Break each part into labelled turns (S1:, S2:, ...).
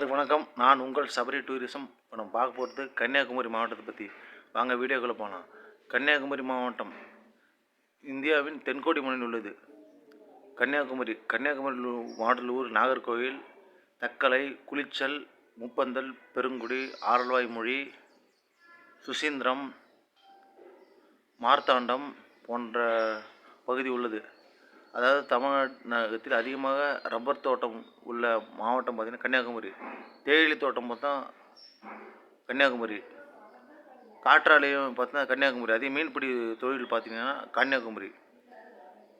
S1: எல்லாருக்கும் வணக்கம். நான் உங்கள் சபரி டூரிசம் இப்போ நம்ம பார்க்க போகிறது கன்னியாகுமரி மாவட்டத்தை பற்றி வாங்க வீடியோக்குள்ளே போகலாம் கன்னியாகுமரி மாவட்டம் இந்தியாவின் தென்கோடி முனையில் உள்ளது. கன்னியாகுமரி கன்னியாகுமரி மாடலூர் நாகர்கோவில் தக்கலை குளிச்சல் முப்பந்தல் பெருங்குடி ஆரல்வாய் மொழி சுசீந்திரம் மார்த்தாண்டம் போன்ற பகுதி உள்ளது. அதாவது தமிழ்நாட்டில் அதிகமாக ரப்பர் தோட்டம் உள்ள மாவட்டம் பார்த்திங்கன்னா கன்னியாகுமரி. தேயிலை தோட்டம் பார்த்தா கன்னியாகுமரி. காற்றாலயம் பார்த்தா கன்னியாகுமரி. அதே மீன்பிடி தொழில் பார்த்திங்கன்னா கன்னியாகுமரி.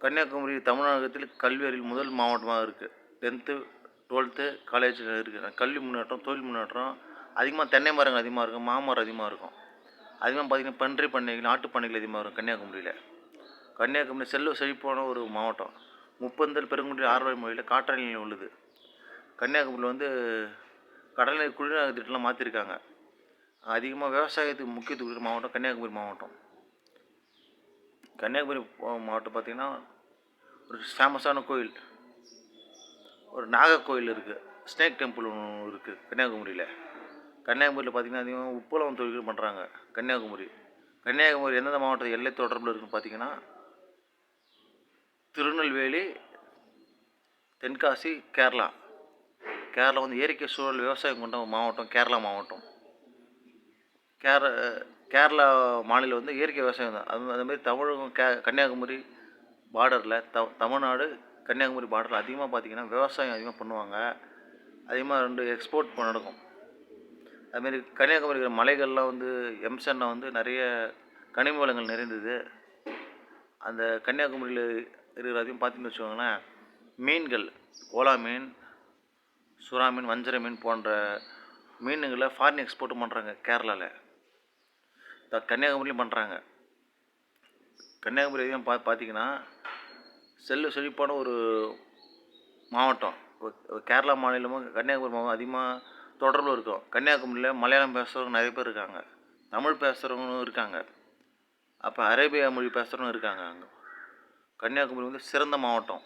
S1: கன்னியாகுமரி தமிழகத்தில் கல்வி அறிவில் முதல் மாவட்டமாக இருக்குது டென்த்து டுவெல்த்து காலேஜில் இருக்குது கல்வி முன்னேற்றம் தொழில் முன்னேற்றம் அதிகமாக தென்னை மரங்கள் அதிகமாக இருக்கும் மாமரம் அதிகமாக இருக்கும். அதிகமாக பார்த்திங்கன்னா பன்றி பண்ணைகள் நாட்டு பண்ணைகள் அதிகமாக இருக்கும் கன்னியாகுமரியில். கன்னியாகுமரி செல்வ செழிப்பான ஒரு மாவட்டம். முப்பந்தல் பெருங்குடி ஆர்வாய் மொழியில் காற்றாலை நிலையம் உள்ளது. கன்னியாகுமரியில் வந்து கடல்நீர் குளிர்நீர் திட்டம்லாம் மாற்றிருக்காங்க அதிகமாக விவசாயத்துக்கு முக்கியத்துவம் கொடுக்குற மாவட்டம் கன்னியாகுமரி மாவட்டம். கன்னியாகுமரி மாவட்டம் பார்த்திங்கன்னா ஒரு ஃபேமஸான கோயில். ஒரு நாக கோயில் இருக்குது ஸ்னேக் டெம்பிள் ஒன்று இருக்குது கன்னியாகுமரியில். கன்னியாகுமரியில் பார்த்திங்கன்னா அதிகமாக உப்பளம் தொழில்கள் பண்ணுறாங்க கன்னியாகுமரி. கன்னியாகுமரி எந்தெந்த மாவட்டத்தில் எல்லை தொடர்பில் இருக்குன்னு பார்த்தீங்கன்னா திருநெல்வேலி தென்காசி கேரளா. கேரளா வந்து இயற்கை சூழல் விவசாயம் கொண்ட மாவட்டம் கேரளா மாவட்டம். கேர கேரளா மாநிலம் வந்து இயற்கை விவசாயம் தான். அது அதுமாதிரி தமிழகம் கே கன்னியாகுமரி பார்டரில் த தமிழ்நாடு கன்னியாகுமரி பார்டரில் அதிகமாக பார்த்திங்கன்னா விவசாயம் அதிகமாக பண்ணுவாங்க. அதிகமாக ரெண்டு எக்ஸ்போர்ட் நடக்கும். அதுமாரி கன்னியாகுமரி இருக்கிற மலைகள்லாம் வந்து எம்சனில் வந்து நிறைய கனிம வளங்கள் நிறைந்தது. அந்த கன்னியாகுமரியில் இருக்கிற அதையும் பார்த்தீங்கன்னு வச்சுக்கோங்களேன். மீன்கள் கோலா மீன் சுறா மீன் வஞ்சர மீன் போன்ற மீனுங்களை ஃபாரின் எக்ஸ்போர்ட்டும் பண்ணுறாங்க கேரளாவில் த கன்னியாகுமரியும் பண்ணுறாங்க கன்னியாகுமரி அதிகம் பா பார்த்தீங்கன்னா செல்லு செழிப்பான ஒரு மாவட்டம். கேரளா மாநிலமும் கன்னியாகுமரி மாவட்டம் அதிகமாக தொடர்பில் இருக்கும். கன்னியாகுமரியில் மலையாளம் பேசுகிறவங்க நிறைய பேர் இருக்காங்க. தமிழ் பேசுகிறவங்களும் இருக்காங்க. அப்போ அரேபியா மொழி பேசுகிறவங்க இருக்காங்க அங்கே. கன்னியாகுமரி வந்து சிறந்த மாவட்டம்.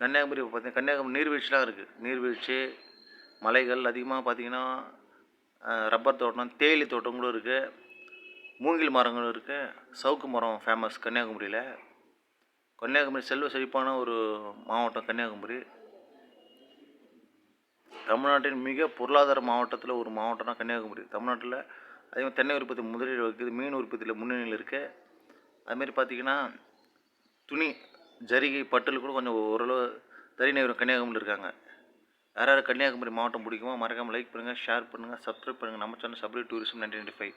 S1: கன்னியாகுமரி பார்த்தீங்கன்னா கன்னியாகுமரி நீர்வீழ்ச்சிலாம் இருக்குது நீர்வீழ்ச்சி மலைகள் அதிகமாக பார்த்திங்கன்னா ரப்பர் தோட்டம் தேயிலை தோட்டம் கூட இருக்குது மூங்கில் மரங்களும் இருக்குது சவுக்கு மரம் ஃபேமஸ் கன்னியாகுமரியில். கன்னியாகுமரி செல்வ செழிப்பான ஒரு மாவட்டம் கன்னியாகுமரி. தமிழ்நாட்டின் மிக பொருளாதார மாவட்டத்தில் ஒரு மாவட்டம்னா கன்னியாகுமரி. தமிழ்நாட்டில் அதே தென்னை உற்பத்தி முதலீடு வைக்குது மீன் உற்பத்தியில் முன்னணியில் இருக்குது அதுமாரி பார்த்திங்கன்னா துணி ஜரிகை பட்டில் கூட கொஞ்சம் ஓரளவு தறிநெய்வரம் கன்னியாகுமரியில் இருக்காங்க. யார் யார் கன்னியாகுமரி மாவட்டம் பிடிக்குமோ மறக்காமல் லைக் பண்ணுங்கள் ஷேர் பண்ணுங்கள் சப்ஸ்கிரைப் பண்ணுங்கள் நம்ம channel Sabari tourism nineteen five